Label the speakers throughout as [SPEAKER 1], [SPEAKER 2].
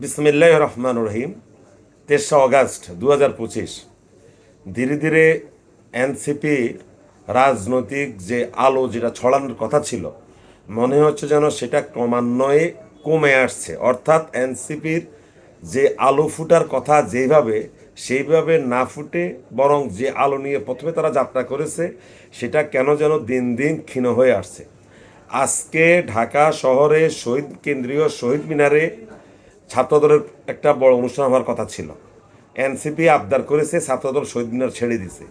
[SPEAKER 1] বিসমিল্লাহ রহমান রহিম তেসরা অগাস্ট দু হাজার পঁচিশ। ধীরে ধীরে এনসিপি রাজনৈতিক যে আলো, যেটা ছড়ানোর কথা ছিল, মনে হচ্ছে যেন সেটা ক্রমান্বয়ে কমে আসছে। অর্থাৎ এনসিপির যে আলো ফুটার কথা যেভাবে, সেইভাবে না ফুটে বরং যে আলো নিয়ে প্রথমে তারা যাত্রা করেছে, সেটা কেন যেন দিন দিন ক্ষীণ হয়ে আসছে। আজকে ঢাকা শহরে শহীদ, কেন্দ্রীয় শহীদ মিনারে ছাত্রদলের একটা বড় অনুষ্ঠান হওয়ার কথা ছিল। এনসিপি আবদার করেছে ছাত্রদল শহীদ মিনার ছেড়ে দিছে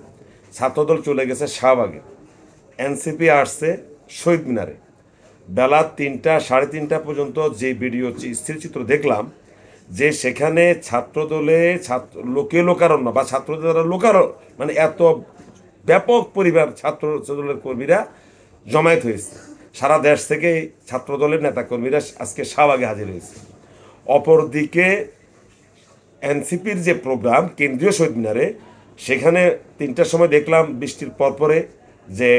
[SPEAKER 1] ছাত্রদল চলে গেছে শাহবাগে। এনসিপি আসছে শহীদ মিনারে। বেলা তিনটা, সাড়ে তিনটা পর্যন্ত যে ভিডিও স্থিরচিত্র দেখলাম, যে সেখানে ছাত্রদলে ছাত্র লোকে লোকারণ্য বা ছাত্রদলের লোকার মানে এত ব্যাপক পরিবার ছাত্র দলের কর্মীরা জমায়েত হয়েছে। সারা দেশ থেকে ছাত্রদলের নেতাকর্মীরা আজকে শাহবাগে হাজির হয়েছে। অপরদিকে এনসিপির যে প্রোগ্রাম, কেন্দ্রীয় শহীদ মিনারে সেখানে তিনটার সময় দেখলাম বৃষ্টির পরপরে যে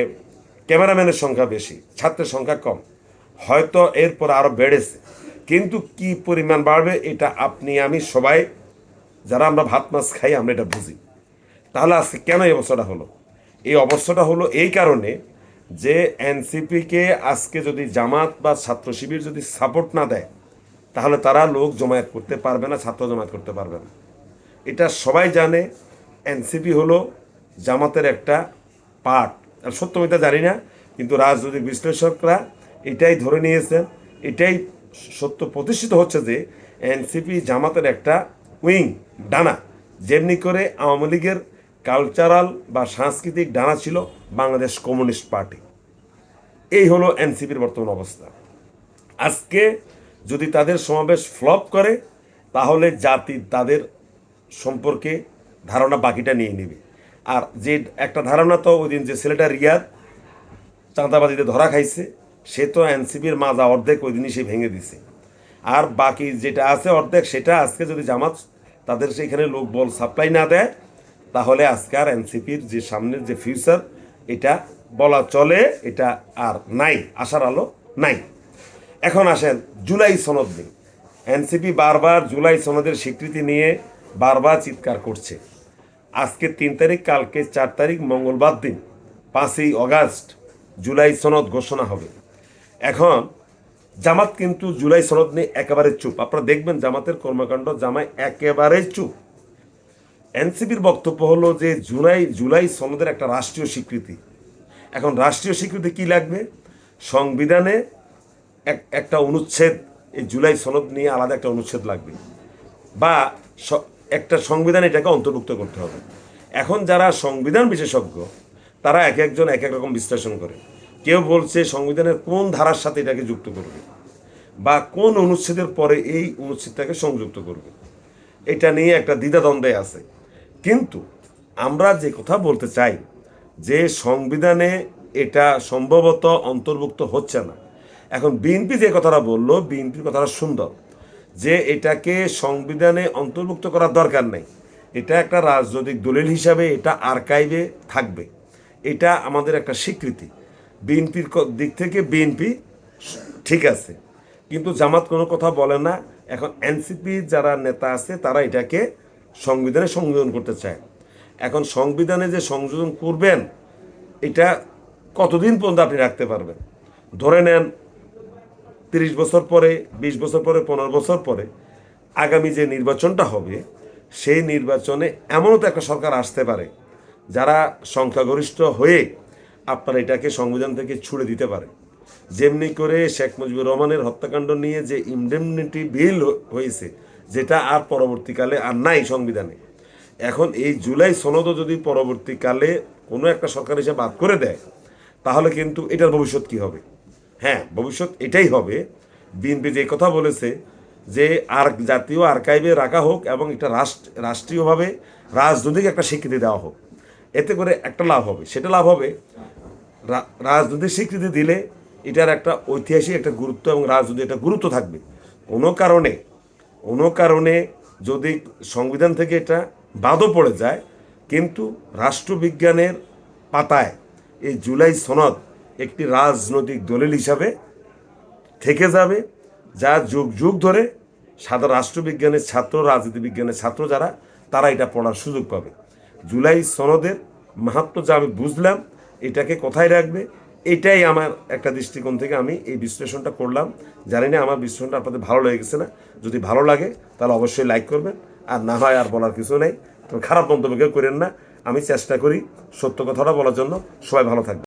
[SPEAKER 1] ক্যামেরাম্যানের সংখ্যা বেশি, ছাত্রের সংখ্যা কম। হয়তো এরপর আরও বেড়েছে। কিন্তু কি পরিমাণ বাড়বে, এটা আপনি, আমি সবাই, যারা আমরা ভাত মাছ খাই, আমরা এটা বুঝি। তাহলে আজকে কেন এই অবস্থাটা হলো? এই অবস্থাটা হলো এই কারণে যে এনসিপিকে আজকে যদি জামাত বা ছাত্র শিবির যদি সাপোর্ট না দেয় তাহলে তারা লোক জমায়েত করতে পারবে না, ছাত্র জমায়েত করতে পারবে না। এটা সবাই জানে, এনসিপি হলো জামাতের একটা পার্ট। আর সত্য আমি তা জানি না, কিন্তু রাজনৈতিক বিশ্লেষকরা এটাই ধরে নিয়েছেন, এটাই সত্য প্রতিষ্ঠিত হচ্ছে যে এনসিপি জামাতের একটা উইং, ডানা। যেমনি করে আওয়ামী লীগের কালচারাল বা সাংস্কৃতিক ডানা ছিল বাংলাদেশ কমিউনিস্ট পার্টি। এই হলো এনসিপির বর্তমান অবস্থা। আজকে যদি তাদের সমাবেশ ফ্লপ করে, তাহলে জাতি তাদের সম্পর্কে ধারণা বাকিটা নিয়ে নেবে। আর যে একটা ধারণা তো ওই দিন যে ছেলেটা রিয়াদ চাঁদাবাজিতে ধরা খাইছে, সে তো এনসিপির মাজা অর্ধেক ওই দিনই সে ভেঙে দিছে। আর বাকি যেটা আছে অর্ধেক, সেটা আজকে যদি জামাত তাদের সেখানে লোক বল সাপ্লাই না দেয়, তাহলে আজকে আর এনসিপির যে সামনের যে ফিউচার এটা বলা চলে, এটা আর নাই, আশার আলো নাই। এখন আসেন, জুলাই সনদ নিয়ে। এনসিপি বারবার জুলাই সনদের স্বীকৃতি নিয়ে বারবার চিৎকার করছে। আজকে তিন তারিখ, কালকে চার তারিখ, মঙ্গলবার দিন, পাঁচই অগাস্ট জুলাই সনদ ঘোষণা হবে। এখন জামাত কিন্তু জুলাই সনদ নিয়ে একেবারে চুপ। আপনারা দেখবেন জামাতের কর্মকাণ্ড জামাই একেবারে চুপ। এনসিপির বক্তব্য হলো যে জুলাই জুলাই সনদের একটা রাষ্ট্রীয় স্বীকৃতি। এখন রাষ্ট্রীয় স্বীকৃতি কি লাগবে? সংবিধানে একটা অনুচ্ছেদ, এই জুলাই সনদ নিয়ে আলাদা একটা অনুচ্ছেদ লাগবে। বা একটা সংবিধান এটাকে অন্তর্ভুক্ত করতে হবে। এখন যারা সংবিধান বিশেষজ্ঞ, তারা এক একজন এক এক রকম বিশ্লেষণ করে। কেউ বলছে সংবিধানের কোন ধারার সাথে এটাকে যুক্ত করবে, বা কোন অনুচ্ছেদের পরে এই অনুচ্ছেদটাকে সংযুক্ত করবে। এটা নিয়ে একটা দ্বিধাদ্বন্দ্বে আছে। কিন্তু আমরা যে কথা বলতে চাই, যে সংবিধানে এটা সম্ভবত অন্তর্ভুক্ত হচ্ছে না এখন বিএনপি যে কথাটা বলল বিএনপির কথাটা সুন্দর, যে এটাকে সংবিধানে অন্তর্ভুক্ত করার দরকার নেই। এটা একটা রাজনৈতিক দলিল হিসাবে এটা আর্কাইভে থাকবে। এটা আমাদের একটা স্বীকৃতি। বিএনপির দিক থেকে বিএনপি ঠিক আছে, কিন্তু জামাত কোনো কথা বলে না। এখন এনসিপি যারা নেতা আছে, তারা এটাকে সংবিধানে সংযোজন করতে চায়। এখন সংবিধানে যে সংযোজন করবেন, এটা কতদিন পর্যন্ত আপনি রাখতে পারবেন? ধরে নেন তিরিশ বছর পরে, বিশ বছর পরে, পনেরো বছর পরে আগামী যে নির্বাচনটা হবে, সেই নির্বাচনে এমনও তো একটা সরকার আসতে পারে, যারা সংখ্যাগরিষ্ঠ হয়ে আপনার এটাকে সংবিধান থেকে ছুড়ে দিতে পারে। যেমনি করে শেখ মুজিবুর রহমানের হত্যাকাণ্ড নিয়ে যে ইমডেমনিটি বিল হয়েছে, যেটা আর পরবর্তীকালে আর নাই সংবিধানে। এখন এই জুলাই সনদও যদি পরবর্তীকালে কোনো একটা সরকার হিসেবে বাদ করে দেয়, তাহলে কিন্তু এটার ভবিষ্যৎ কী হবে? হ্যাঁ ভবিষ্যৎ এটাই হবে। বিএনপি যে কথা বলেছে যে আর জাতীয় আর্কাইভে রাখা হোক এবং এটা রাষ্ট্র, রাষ্ট্রীয়ভাবে রাজনৈতিক একটা স্বীকৃতি দেওয়া হোক, এতে করে একটা লাভ হবে। সেটা লাভ হবে রাজনৈতিক স্বীকৃতি দিলে এটার একটা ঐতিহাসিক একটা গুরুত্ব এবং রাজনৈতিক একটা গুরুত্ব থাকবে। কোনো কারণে কোনো কারণে যদি সংবিধান থেকে এটা বাদও পড়ে যায়, কিন্তু রাষ্ট্রবিজ্ঞানের পাতায় এই জুলাই সনদ একটি রাজনৈতিক দলিল হিসাবে থেকে যাবে, যা যুগ যুগ ধরে সাধারণ রাষ্ট্রবিজ্ঞানের ছাত্র রাজনীতি বিজ্ঞানের ছাত্র যারা, তারা এটা পড়ার সুযোগ পাবে। জুলাই সনদের মাহাত্ম যা আমি বুঝলাম, এটাকে কোথায় রাখবে, এটাই আমার একটা দৃষ্টিকোণ থেকে আমি এই বিশ্লেষণটা করলাম। জানি না আমার বিশ্লেষণটা আপনাদের ভালো লেগেছে না। যদি ভালো লাগে, তাহলে অবশ্যই লাইক করবেন। আর না হয় আর বলার কিছু নেই। তবে খারাপ মন্তব্য কেউ করেন না। আমি চেষ্টা করি সত্য কথাটা বলার জন্য। সবাই ভালো থাকবে